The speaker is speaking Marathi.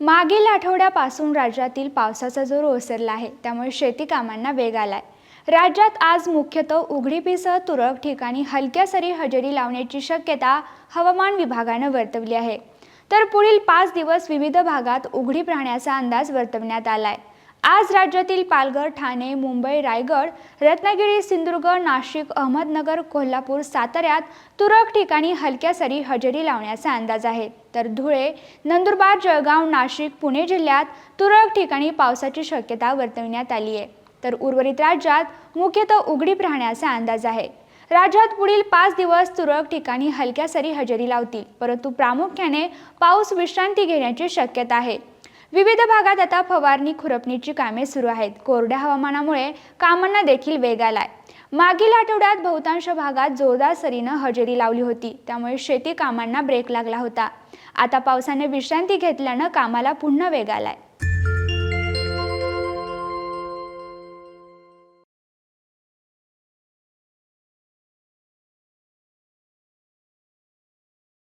मागील आठवड्यापासून राज्यातील पावसाचा जोर ओसरला आहे. त्यामुळे शेती कामांना वेग आलाय. राज्यात आज मुख्यतः उघडीपीसह तुरळक ठिकाणी हलक्या सरी हजेरी लावण्याची शक्यता हवामान विभागानं वर्तवली आहे. तर पुढील पाच दिवस विविध भागात उघडीप राहण्याचा अंदाज वर्तवण्यात आलाय. आज राज्यातील पालघर ठाणे मुंबई रायगड रत्नागिरी सिंधुदुर्ग नाशिक अहमदनगर कोल्हापूर साताऱ्यात तुरळक ठिकाणी हलक्या सरी हजेरी लावण्याचा अंदाज आहे. तर धुळे नंदुरबार जळगाव नाशिक पुणे जिल्ह्यात तुरळक ठिकाणी पावसाची शक्यता वर्तविण्यात आली आहे. तर उर्वरित राज्यात मुख्यतः उघडीप राहण्याचा अंदाज आहे. राज्यात पुढील पाच दिवस तुरळक ठिकाणी हलक्या सरी हजेरी लावतील परंतु प्रामुख्याने पाऊस विश्रांती घेण्याची शक्यता आहे. विविध भागात आता फवारणी खुरपणीची कामे सुरू आहेत. कोरड्या हवामानामुळे कामांना देखील वेग आलाय. मागील आठवड्यात बहुतांश भागात जोरदार सरीनं हजेरी लावली होती. त्यामुळे शेती कामांना ब्रेक लागला होता. आता पावसाने विश्रांती घेतल्यानं कामाला पुन्हा वेग आलाय.